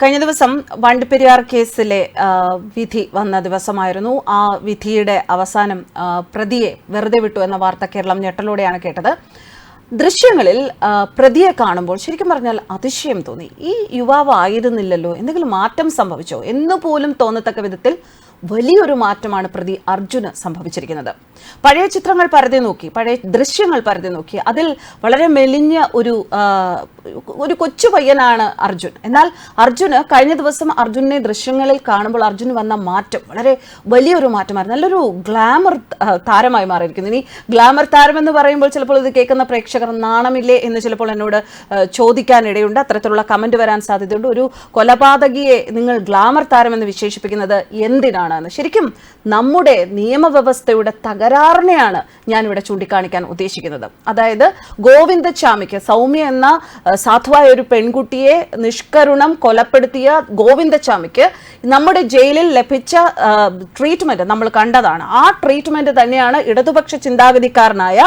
കഴിഞ്ഞ ദിവസം വണ്ടിപ്പെരിയാർ കേസിലെ വിധി വന്ന ദിവസമായിരുന്നു. ആ വിധിയുടെ അവസാനം പ്രതിയെ വെറുതെ വിട്ടു എന്ന വാർത്ത കേരളം ഞെട്ടലോടെയാണ് കേട്ടത്. ദൃശ്യങ്ങളിൽ പ്രതിയെ കാണുമ്പോൾ ശരിക്കും പറഞ്ഞാൽ അതിശയം തോന്നി. ഈ യുവാവ് ആയിരുന്നില്ലല്ലോ എന്തെങ്കിലും മാറ്റം സംഭവിച്ചോ? എന്നുപോലും തോന്നത്തക്ക വിധത്തിൽ വലിയൊരു മാറ്റമാണ് പ്രതി അർജുന് സംഭവിച്ചിരിക്കുന്നത്. പഴയ ചിത്രങ്ങൾ പരതി നോക്കി പഴയ ദൃശ്യങ്ങൾ പരതി നോക്കി അതിൽ വളരെ മെലിഞ്ഞ ഒരു ഒരു കൊച്ചു പയ്യനാണ് അർജുൻ. എന്നാൽ അർജുന് കഴിഞ്ഞ ദിവസം അർജുനെ ദൃശ്യങ്ങളിൽ കാണുമ്പോൾ അർജുന് വന്ന മാറ്റം വളരെ വലിയൊരു മാറ്റമായിരുന്നു. നല്ലൊരു ഗ്ലാമർ താരമായി മാറിയിരിക്കുന്നു. ഇനി ഗ്ലാമർ താരം എന്ന് പറയുമ്പോൾ ചിലപ്പോൾ ഇത് കേൾക്കുന്ന പ്രേക്ഷകർ നാണമില്ലേ എന്ന് ചിലപ്പോൾ എന്നോട് ചോദിക്കാനിടയുണ്ട്. അത്തരത്തിലുള്ള കമന്റ് വരാൻ സാധ്യതയുണ്ട്. ഒരു കൊലപാതകിയെ നിങ്ങൾ ഗ്ലാമർ താരം എന്ന് വിശേഷിപ്പിക്കുന്നത് എന്തിനാണ്? എന്ന് ശരിക്കും നമ്മുടെ നിയമവ്യവസ്ഥയുടെ തകരാറിനെയാണ് ഞാനിവിടെ ചൂണ്ടിക്കാണിക്കാൻ ഉദ്ദേശിക്കുന്നത്. അതായത് ഗോവിന്ദച്ചാമിക്ക് സൗമ്യ എന്ന സാധുവായ ഒരു പെൺകുട്ടിയെ നിഷ്കരുണം കൊലപ്പെടുത്തിയ ഗോവിന്ദച്ചാമിക്ക് നമ്മുടെ ജയിലിൽ ലഭിച്ച ട്രീറ്റ്മെന്റ് നമ്മൾ കണ്ടതാണ്. ആ ട്രീറ്റ്മെന്റ് തന്നെയാണ് ഇടതുപക്ഷ ചിന്താഗതിക്കാരനായ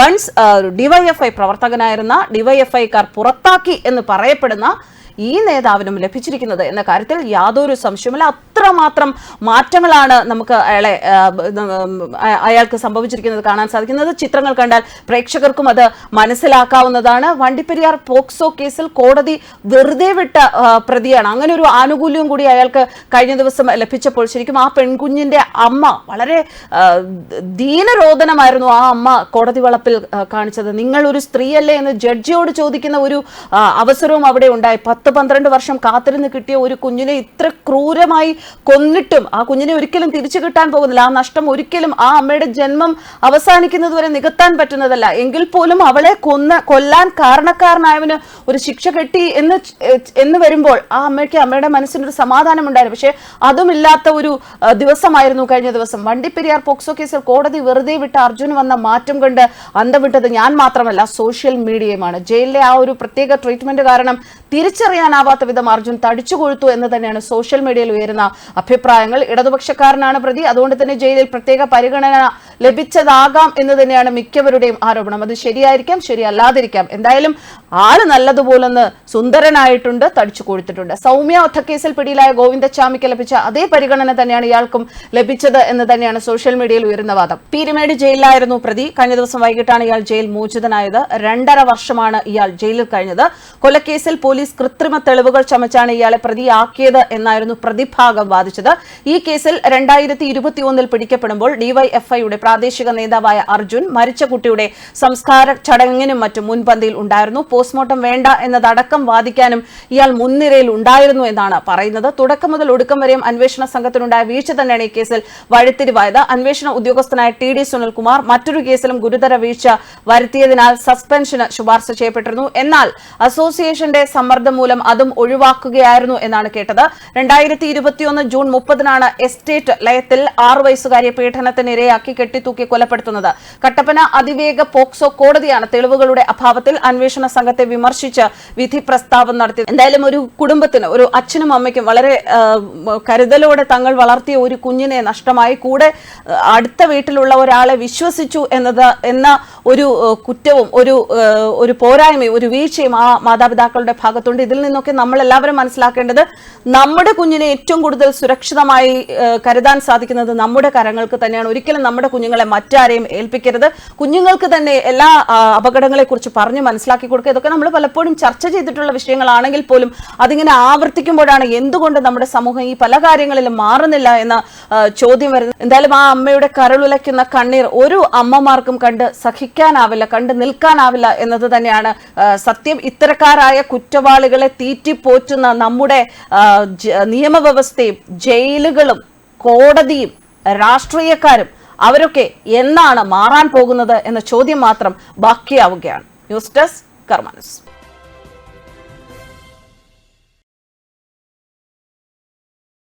വൺസ് ഡിവൈഎഫ്ഐ പ്രവർത്തകനായിരുന്ന ഡിവൈഎഫ്ഐക്കാർ പുറത്താക്കി എന്ന് പറയപ്പെടുന്ന ഈ നേതാവിനും ലഭിച്ചിരിക്കുന്നത് എന്ന കാര്യത്തിൽ യാതൊരു സംശയമില്ല അത്രമാത്രം മാറ്റങ്ങളാണ് നമുക്ക് അയാളെ അയാൾക്ക് സംഭവിച്ചിരിക്കുന്നത് കാണാൻ സാധിക്കുന്നത്. ചിത്രങ്ങൾ കണ്ടാൽ പ്രേക്ഷകർക്കും അത് മനസ്സിലാക്കാവുന്നതാണ്. വണ്ടിപ്പെരിയാർ പോക്സോ കേസിൽ കോടതി വെറുതെ വിട്ട പ്രതിയാണ്. അങ്ങനെ ഒരു ആനുകൂല്യം കൂടി അയാൾക്ക് കഴിഞ്ഞ ദിവസം ലഭിച്ചപ്പോൾ ശരിക്കും ആ പെൺകുഞ്ഞിന്റെ അമ്മ വളരെ ദീനരോധനമായിരുന്നു ആ അമ്മ കോടതി വളപ്പിൽ കാണിച്ചത്. നിങ്ങൾ ഒരു സ്ത്രീയല്ലേ? എന്ന് ജഡ്ജിയോട് ചോദിക്കുന്ന ഒരു അവസരവും അവിടെ ഉണ്ടായി. പത്ത് പന്ത്രണ്ട് വർഷം കാത്തിരുന്ന് കിട്ടിയ ഒരു കുഞ്ഞിനെ ഇത്ര ക്രൂരമായി കൊന്നിട്ടും ആ കുഞ്ഞിനെ ഒരിക്കലും തിരിച്ചു കിട്ടാൻ പോകുന്നില്ല. ആ നഷ്ടം ഒരിക്കലും ആ അമ്മയുടെ ജന്മം അവസാനിക്കുന്നത് വരെ നികത്താൻ പറ്റുന്നതല്ല. എങ്കിൽ പോലും അവളെ കൊന്ന കൊല്ലാൻ കാരണക്കാരനായവന് ഒരു ശിക്ഷ കെട്ടി എന്ന് എന്ന് വരുമ്പോൾ ആ അമ്മയ്ക്ക് അമ്മയുടെ മനസ്സിനൊരു സമാധാനം ഉണ്ടായിരുന്നു പക്ഷേ അതുമില്ലാത്ത ഒരു ദിവസമായിരുന്നു കഴിഞ്ഞ ദിവസം. വണ്ടിപ്പെരിയാർ പോക്സോ കേസിൽ കോടതി വെറുതെ വിട്ട അർജുന് വന്ന മാറ്റം കണ്ട് അന്തം വിട്ടത് ഞാൻ മാത്രമല്ല സോഷ്യൽ മീഡിയയുമാണ്. ജയിലിലെ ആ ഒരു പ്രത്യേക ട്രീറ്റ്മെന്റ് കാരണം തിരിച്ചറിയാനാവാത്ത വിധം അർജുൻ തടിച്ചു കൊഴുത്തു എന്ന് തന്നെയാണ് സോഷ്യൽ മീഡിയയിൽ ഉയരുന്ന അഭിപ്രായങ്ങൾ ഇടതുപക്ഷക്കാരനാണ് പ്രതി. അതുകൊണ്ട് തന്നെ ജയിലിൽ പ്രത്യേക പരിഗണന ലഭിച്ചതാകാം എന്ന് തന്നെയാണ് മിക്കവരുടെയും ആരോപണം. അത് ശരിയായിരിക്കാം ശരിയല്ലാതിരിക്കാം. എന്തായാലും ആൾ നല്ലതുപോലെന്ന് സുന്ദരനായിട്ടുണ്ട് തടിച്ചു കൊടുത്തിട്ടുണ്ട് സൗമ്യ വധക്കേസിൽ പിടിയിലായ ഗോവിന്ദച്ചാമിക്ക് ലഭിച്ച അതേ പരിഗണന തന്നെയാണ് ഇയാൾക്കും ലഭിച്ചത് എന്ന് തന്നെയാണ് സോഷ്യൽ മീഡിയയിൽ ഉയരുന്ന വാദം. പീരുമേട് ജയിലിലായിരുന്നു പ്രതി. കഴിഞ്ഞ ദിവസം വൈകിട്ടാണ് ഇയാൾ ജയിൽ മോചിതനായത്. രണ്ടര വർഷമാണ് ഇയാൾ ജയിലിൽ കഴിഞ്ഞത്. കൊലക്കേസിൽ പോലീസ് കൃത്രിമ തെളിവുകൾ ചമച്ചാണ് ഇയാളെ പ്രതിയാക്കിയത് എന്നായിരുന്നു പ്രതിഭാഗം വാദിച്ചത്. ഈ കേസിൽ രണ്ടായിരത്തി ഇരുപത്തിയൊന്നിൽ പിടിക്കപ്പെടുമ്പോൾ ഡിവൈഎഫ്ഐയുടെ പ്രാദേശിക നേതാവായ അർജുൻ മരിച്ച കുട്ടിയുടെ സംസ്കാര ചടങ്ങിനും മറ്റും മുൻപന്തിയിൽ ഉണ്ടായിരുന്നു. പോസ്റ്റ്മോർട്ടം വേണ്ട എന്നതടക്കം വാദിക്കാനും ഇയാൾ മുൻനിരയിൽ ഉണ്ടായിരുന്നു എന്നാണ് പറയുന്നത്. തുടക്കം മുതൽ ഒടുക്കം വരെയും അന്വേഷണ സംഘത്തിനുണ്ടായ വീഴ്ച തന്നെയാണ് ഈ കേസിൽ വഴിത്തിരിവായത്. അന്വേഷണ ഉദ്യോഗസ്ഥനായ ടി ഡി സുനിൽകുമാർ മറ്റൊരു കേസിലും ഗുരുതര വീഴ്ച വരുത്തിയതിനാൽ സസ്പെൻഷന് ശുപാർശ ചെയ്യപ്പെട്ടിരുന്നു. എന്നാൽ അസോസിയേഷന്റെ സമ്മർദ്ദം മൂലം അതും ഒഴിവാക്കുകയായിരുന്നു എന്നാണ് കേട്ടത്. രണ്ടായിരത്തി ഇരുപത്തിയൊന്ന് ജൂൺ മുപ്പതിനാണ് എസ്റ്റേറ്റ് ലയത്തിൽ ആറു വയസ്സുകാരിയെ പീഡനത്തിന് ഇരയാക്കി കെട്ടിത്തൂക്കി കൊലപ്പെടുത്തുന്നത്. കട്ടപ്പന അതിവേഗ പോക്സോ കോടതിയാണ് തെളിവുകളുടെ അഭാവത്തിൽ അന്വേഷണ സംഘത്തെ വിമർശിച്ച് വിധി പ്രസ്താവം നടത്തിയത് എന്തായാലും ഒരു കുടുംബത്തിന് ഒരു അച്ഛനും അമ്മയ്ക്കും വളരെ കരുതലോടെ തങ്ങൾ വളർത്തിയ ഒരു കുഞ്ഞിനെ നഷ്ടമായി. കൂടെ അടുത്ത വീട്ടിലുള്ള ഒരാളെ വിശ്വസിച്ചു എന്നത് എന്ന ഒരു കുറ്റവും ഒരു ഒരു പോരായ്മയും ഒരു വീഴ്ചയും ആ മാതാപിതാക്കളുടെ ഭാഗത്തുണ്ട്. ഇതിൽ നിന്നൊക്കെ നമ്മൾ എല്ലാവരും മനസ്സിലാക്കേണ്ടത് നമ്മുടെ കുഞ്ഞിനെ ഏറ്റവും കൂടുതൽ സുരക്ഷിതമായി കരുതാൻ സാധിക്കുന്നത് നമ്മുടെ കരങ്ങൾക്ക് തന്നെയാണ്. ഒരിക്കലും നമ്മുടെ കുഞ്ഞുങ്ങളെ മറ്റാരെയും ഏൽപ്പിക്കരുത്. കുഞ്ഞുങ്ങൾക്ക് തന്നെ എല്ലാ അപകടങ്ങളെ അപകടങ്ങളെക്കുറിച്ച് പറഞ്ഞ് മനസ്സിലാക്കി കൊടുക്കുക. ഇതൊക്കെ നമ്മൾ പലപ്പോഴും ചർച്ച ചെയ്തിട്ടുള്ള വിഷയങ്ങളാണെങ്കിൽ പോലും അതിങ്ങനെ ആവർത്തിക്കുമ്പോഴാണ് എന്തുകൊണ്ട് നമ്മുടെ സമൂഹം ഈ പല കാര്യങ്ങളിലും മാറുന്നില്ല എന്ന ചോദ്യം വരുന്നത്. എന്തായാലും ആ അമ്മയുടെ കരളുലയ്ക്കുന്ന കണ്ണീർ ഒരു അമ്മമാർക്കും കണ്ട് സഹിക്കാനാവില്ല കണ്ട് നിൽക്കാനാവില്ല എന്നത് തന്നെയാണ് സത്യം. ഇത്തരക്കാരായ കുറ്റവാളികളെ തീറ്റിപ്പോറ്റുന്ന നമ്മുടെ നിയമവ്യവസ്ഥയും ജയിലുകളും കോടതിയും രാഷ്ട്രീയക്കാരും അവരൊക്കെ എന്നാണ് മാറാൻ പോകുന്നത് എന്ന ചോദ്യം മാത്രം ബാക്കിയാവുകയാണ്. News desk കർമാനസ്